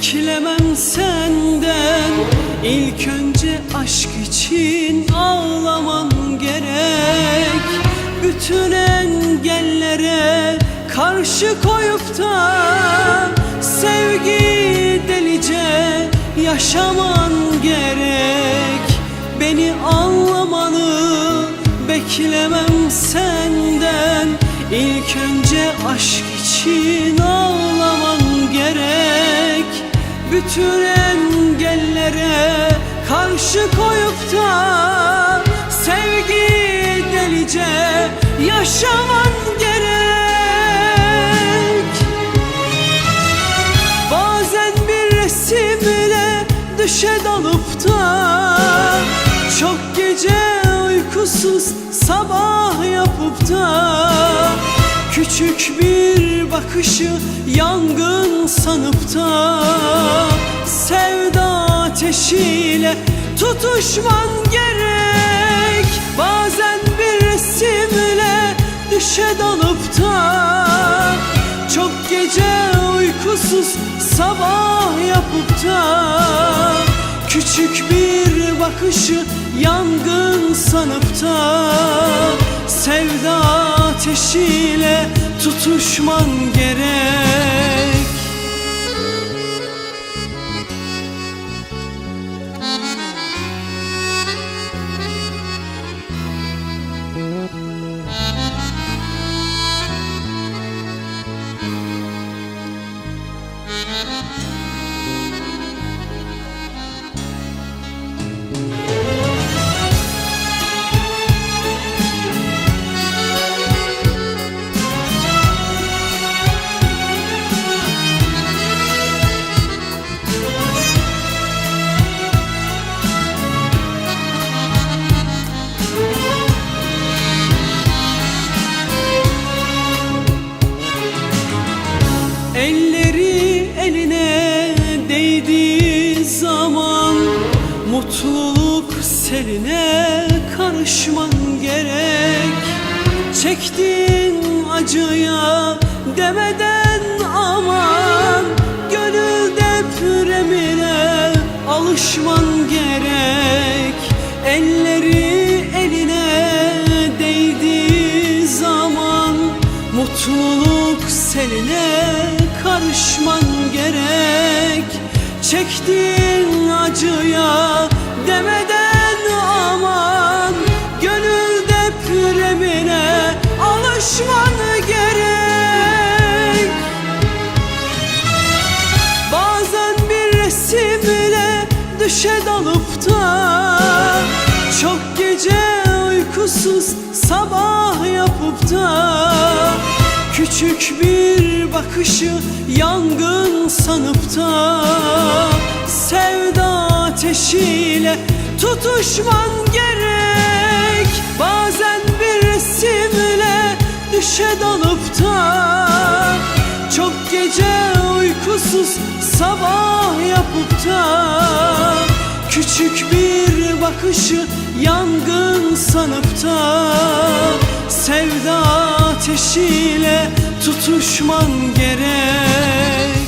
Beklemem senden. İlk önce aşk için ağlaman gerek. Bütün engellere karşı koyup da Sevgi delice yaşaman gerek. Beni anlamanı beklemem senden. İlk önce aşk için ağlaman Bütün engellere karşı koyup da Sevgi delice yaşaman gerek. Bazen bir resimle düşe dalıp da Çok gece uykusuz sabah yapıp da Küçük bir bakışı yangın sanıp da Sevda ateşiyle tutuşman gerek. Bazen bir resimle düşe dalıp da Çok gece uykusuz sabah yapıp da Küçük bir bakışı yangın sanıp da Sevda ateşiyle tutuşman gerek Mutluluk seline karışman gerek. Çektiğin acıya demeden aman Gönül depremine alışman gerek. Elleri eline değdiği zaman Mutluluk seline karışman gerek. Çektiğin acıya düşe dalıp da Çok gece uykusuz sabah yapıp da Küçük bir bakışı yangın sanıp da Sevda ateşiyle tutuşman gerek. Bazen bir resimle düşe dalıp da Çok gece uykusuz sabah yapıp da Küçük bir bakışı yangın sanıp da Sevda ateşiyle tutuşman gerek